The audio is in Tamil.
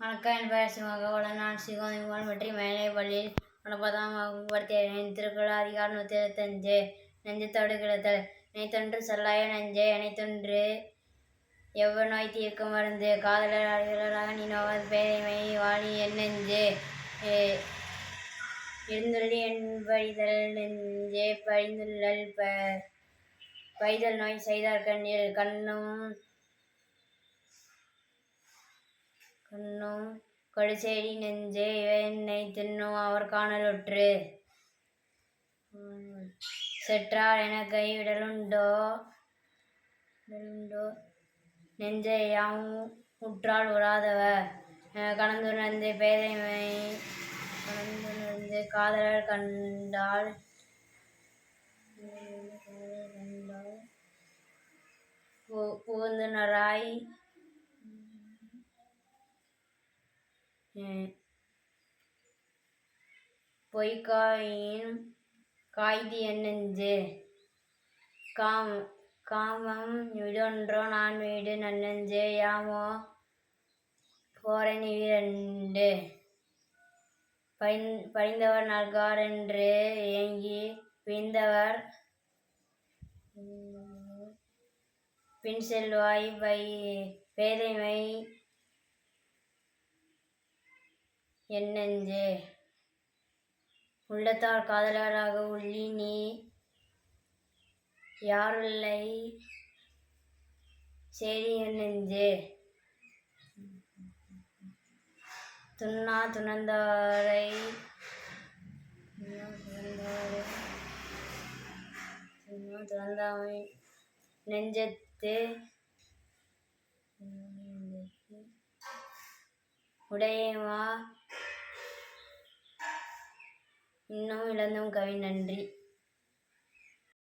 வணக்கம் என் பெயர் சிவகவுடன் நான் சிவகங்கை பற்றி மேலே பள்ளியில் ஒன்பதாம் வகுப்பு படித்தேன் திருக்குறள் அதிகாரம் நூற்றி இருபத்தஞ்சு நெஞ்சத்தோடு கிடத்தல் நினைத்தொன்று சொல்லாய நெஞ்சே இணைத்தொன்று எவ்வளவு நோய் தீர்க்க மருந்து? காதலர் அடிகளராக நீ நோவது பேரைமை வாழி என் நெஞ்சே. இருந்துள்ளி என்பழிதல் நெஞ்சே பழிந்துள்ளல் ப பைதல் நோய் செய்தார் கண்ணில் கண்ணும் உண்ணும் கடுசேடி நெஞ்சே என்னை தின்னும் அவர் காணலுற்று. செற்றார் என கைவிடலுண்டோ? விடலுண்டோ? நெஞ்சை யாம் உற்றால் உறாதவர் கணந்துணர்ந்து பேதைமை கணந்துணர்ந்து காதலர் கண்டால் கண்டால் பு- புகுந்துணராய் பொய்க்காயின் காய்தி என்னஞ்சு? காம் காமம் வீடொன்றோ நான் வீடு நன்னெஞ்சே? யாமோ? போரன் வீரண்டு பயன் பழிந்தவர் நல்கார்ன்று ஏங்கி பிரிந்தவர் பின் செல்வாய் பை பேதைமை என் உள்ளத்தால் உள்ளத்தார் காதலராக உள்ளி நீ யாருள்ளை? சரி என் துண்ணா துணந்தாரை. துண்ணா துண்ணா நெஞ்சத்து. உடையமா இன்னும் இழந்தும் கவி நன்றி.